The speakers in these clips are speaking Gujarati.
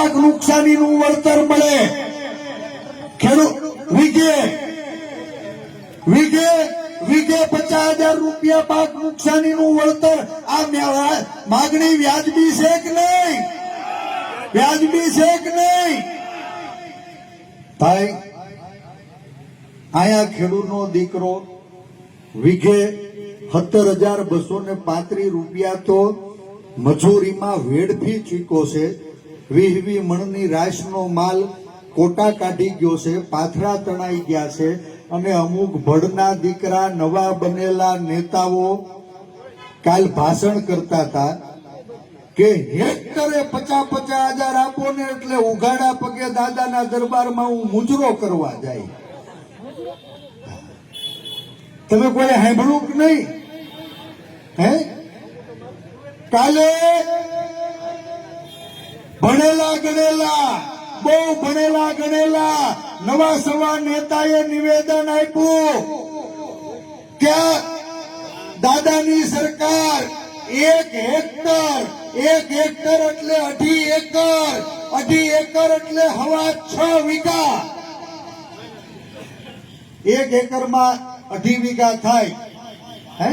પાક નુકસાનીનું વળતર મળે. ખેડૂત વીઘે પચાસ હજાર રૂપિયા પાક નુકસાનીનું વળતર. આ માગણી વ્યાજબી છે કે નહીં? વ્યાજબી છે કે નહીં? ભાઈ, આયા ખેડૂતનો દીકરો વીઘે સત્તર હજાર બસો ને પાંત્રીસ રૂપિયા તો મજૂરીમાં વેડફી ચૂક્યો છે. વીહ વીહ મણની રાશનો માલ કોટા કાઢી ગયો છે, પાથરા તણાઈ ગયા છે અને અમુક ભડના દીકરા, નવા બનેલા નેતાઓ કાલ ભાષણ કરતા હતા કે હેક્ટરે પચાસ પચાસ હજાર આપો ને એટલે ઉઘાડા પગે દાદાના દરબારમાં હું મુજરો કરવા જાય. તમે કોઈ સાંભળ્યું કે નહીં? હે? કાલે ભણેલા ગણેલા, બહુ ભણેલા ગણેલા, નવા સવા નેતાએ નિવેદન આપ્યું કે દાદાની સરકાર એક હેક્ટર એક હેક્ટર એટલે અઢી એકર અઢી એકર એટલે હવા છ વીઘા. એક એકરમાં અઢી વીઘા થાય, હે?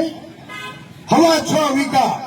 હવા છ વીઘા.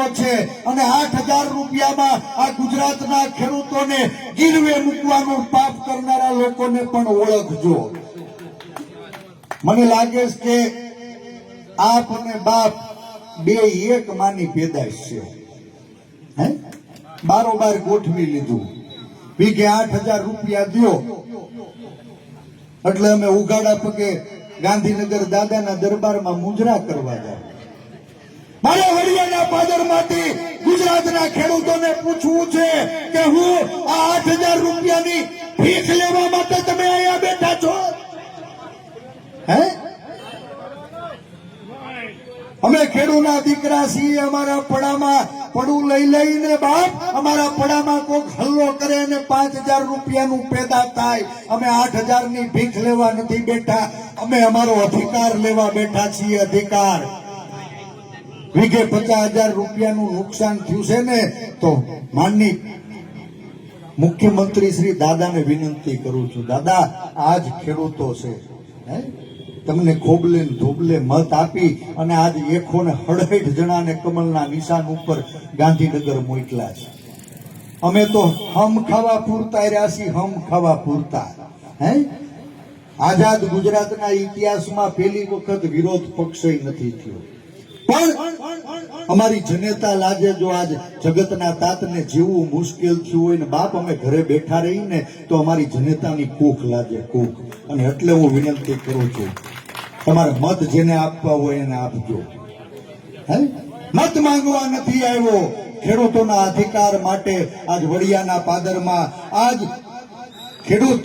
ગયો છે અને આઠ હજાર રૂપિયામાં આ ગુજરાતના ખેડૂતોને ગીરવે મૂકવાનું પાપ કરનારા લોકોને પણ ઓળખજો. મને લાગે છે કે આપ અને બાપ બે એક માની પેદાશ છે. હે? બારોબાર ગોઠવી લીધું. વીઘે આઠ હજાર રૂપિયા દ્યો. એટલે અમે ઉગાડા પગે ગાંધીનગર દાદાના દરબારમાં મુજરા કરવા જાય મારે વડિયાના પાદરમાંથી ગુજરાતના ખેડૂતોને પૂછવું છે કે હું આ આઠ હજાર રૂપિયાની ભીખ લેવા માટે તમે અહીંયા બેઠા છો? હે? અમે ખેડૂના દીકરા છીએ, અમારા પડામાં પડું લઈ લઈને બાપ, અમારા પડામાં કોક હલ્લો કરે અને પાંચ હજાર રૂપિયાનું પેદા થાય. અમે આઠ હજારની ભીખ લેવા નથી બેઠા. અમે અમારો અધિકાર લેવા બેઠા છીએ, અધિકાર. વીઘે પચાસ હજાર રૂપિયાનું નુકસાન થયું છે ને, તો માનની મુખ્યમંત્રી શ્રી દાદાને વિનંતી કરું છું. દાદા, આજ ખેડૂતો છે તમને ખોબલે ધોબલે મત આપી અને આજ એકો ને હડહેઠ જણાને કમલના નિશાન ઉપર ગાંધીનગર મોકલા છે. અમે તો હમ ખાવા પૂરતા રહ્યા છીએ, હમ ખાવા પૂરતા, હે? આઝાદ ગુજરાતના ઇતિહાસમાં પહેલી વખત વિરોધ પક્ષ નથી થયો. પણ અમારી જનેતા લાગે જો આજ જગતના તાતને જીવવું મુશ્કેલ થયું હોય ને બાપ અમે ઘરે બેઠા રહીને તો અમારી જનેતાની કૂખ લાગે કૂખ અને એટલે હું વિનંતી કરું છું, તમારે મત જેને આપવા હોય એને આપજો. હે? મત માંગવા નથી આવ્યો. ખેડૂતોના અધિકાર માટે આજ વડિયાના પાદરમાં આજ ખેડૂત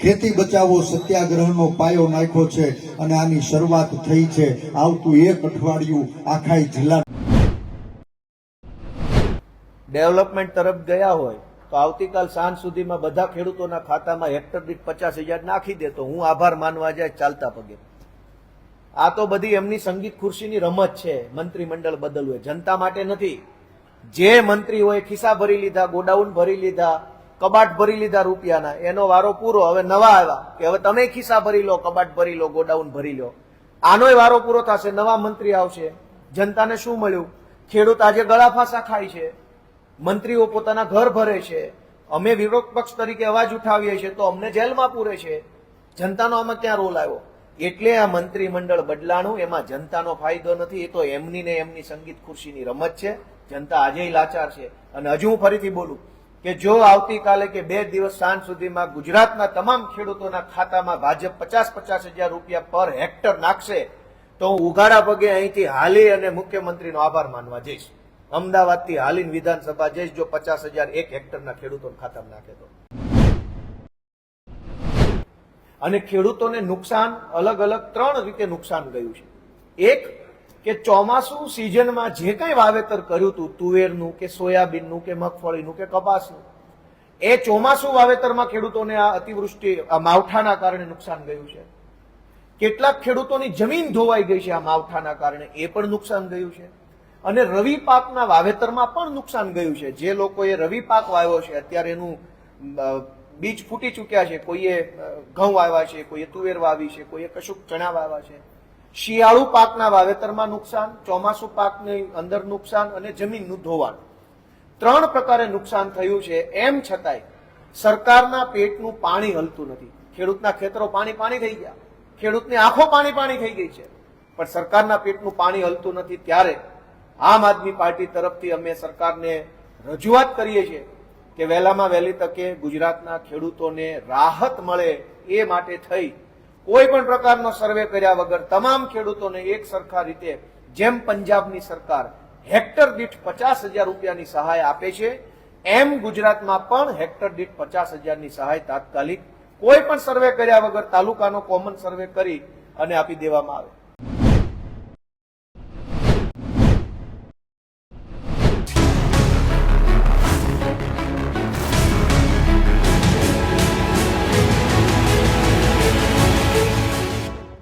ખેતી બચાવો સત્યાગ્રહનો પાયો નાખ્યો છે અને આની શરૂઆત થઈ છે આવતું એક અઠવાડિયું આખા જિલ્લા ડેવલપમેન્ટ તરફ ગયા હોય તો આવતીકાલ સાંજ સુધીમાં બધા ખેડૂતોના ખાતામાં હેક્ટર દીઠ પચાસ હજાર નાખી દે તો હું આભાર માનવા જાય ચાલતા પગે. આ તો બધી એમની સંગીત ખુરશીની રમત છે, મંત્રીમંડળ બદલવું. જનતા માટે નથી. જે મંત્રીઓએ ખિસ્સા ભરી લીધા, ગોડાઉન ભરી લીધા કબાટ ભરી લીધા રૂપિયાના. એનો વારો પૂરો. હવે નવા આવ્યા કે હવે તમે ખિસ્સા ભરી લો, કબાટ ભરી લો, ગોડાઉન ભરી લો. આનોય વારો પૂરો થશે. નવા મંત્રી આવશે. જનતાને શું મળ્યું? ખેડૂત આજે ગળાફાંસા ખાય છે. મંત્રીઓ પોતાના ઘર ભરે છે. અમે વિરોધ પક્ષ તરીકે અવાજ ઉઠાવીએ છીએ તો અમને જેલમાં પૂરે છે. જનતાનો આમાં ક્યાં રોલ આવ્યો? એટલે આ મંત્રીમંડળ બદલાણું, એમાં જનતાનો ફાયદો નથી. એ તો એમની ને એમની સંગીત ખુરશીની રમત છે. જનતા આજે લાચાર છે. અને હજુ હું ફરીથી બોલું. કે જો આવતીકાલે કે બે દિવસ સાંજ સુધીમાં ગુજરાતના તમામ ખેડૂતોના ખાતામાં ભાજપ પચાસ પચાસ હજાર રૂપિયા પર હેક્ટર નાખશે, તો હું ઉઘાડા પગે અહીંથી હાલી અને મુખ્યમંત્રીનો આભાર માનવા જઈશ. અમદાવાદથી હાલીન વિધાનસભા જઈશ, જો પચાસ હજાર એક હેક્ટરના ખેડૂતોના ખાતામાં નાખે તો. અને ખેડૂતોને નુકસાન, અલગ અલગ ત્રણ રીતે નુકસાન ગયું છે. એક કે ચોમાસું સિઝનમાં જે કંઈ વાવેતર કર્યું હતું, તુવેરનું કે સોયાબીનનું કે મગફળીનું કે કપાસનું, એ ચોમાસું વાવેતરમાં ખેડૂતોને આ અતિવૃષ્ટિ, આ માવઠાના કારણે નુકસાન ગયું છે. કેટલાક ખેડૂતોની જમીન ધોવાઈ ગઈ છે આ માવઠાના કારણે, એ પણ નુકસાન ગયું છે. અને રવિ પાકના વાવેતરમાં પણ નુકસાન ગયું છે. જે લોકોએ રવિ પાક વાવ્યો છે, અત્યારે એનું બીજ ફૂટી ચૂક્યા છે, કોઈએ ઘઉં વાવ્યા છે, કોઈએ તુવેર વાવી છે, કોઈએ કશુંક ચણા વાવ્યા છે. શિયાળુ પાકના વાવેતરમાં નુકસાન, ચોમાસુ પાકની અંદર નુકસાન અને જમીનનું ધોવાણ. ત્રણ પ્રકારે નુકસાન થયું છે. એમ છતાંય સરકારના પેટનું પાણી હલતું નથી. ખેડૂતના ખેતરો પાણી પાણી થઈ ગયા. ખેડૂતની આંખો પાણી પાણી થઈ ગઈ છે. પણ સરકારના પેટનું પાણી હલતું નથી ત્યારે આમ આદમી પાર્ટી તરફથી અમે સરકારને રજૂઆત કરીએ છીએ કે વહેલામાં વહેલી તકે ગુજરાતના ખેડૂતોને રાહત મળે એ માટે થઈ કોઈ પણ પ્રકારનો સર્વે કર્યા વગર તમામ ખેડૂતોને એક સરખા રીતે જેમ પંજાબની સરકાર હેક્ટર દીઠ પચાસ હજાર રૂપિયાની સહાય આપે છે, એમ ગુજરાતમાં પણ હેક્ટર દીઠ પચાસ હજારની સહાય તાત્કાલિક કોઈ પણ સર્વે કર્યા વગર તાલુકાનો કોમન સર્વે કરી અને આપી દેવામાં આવે.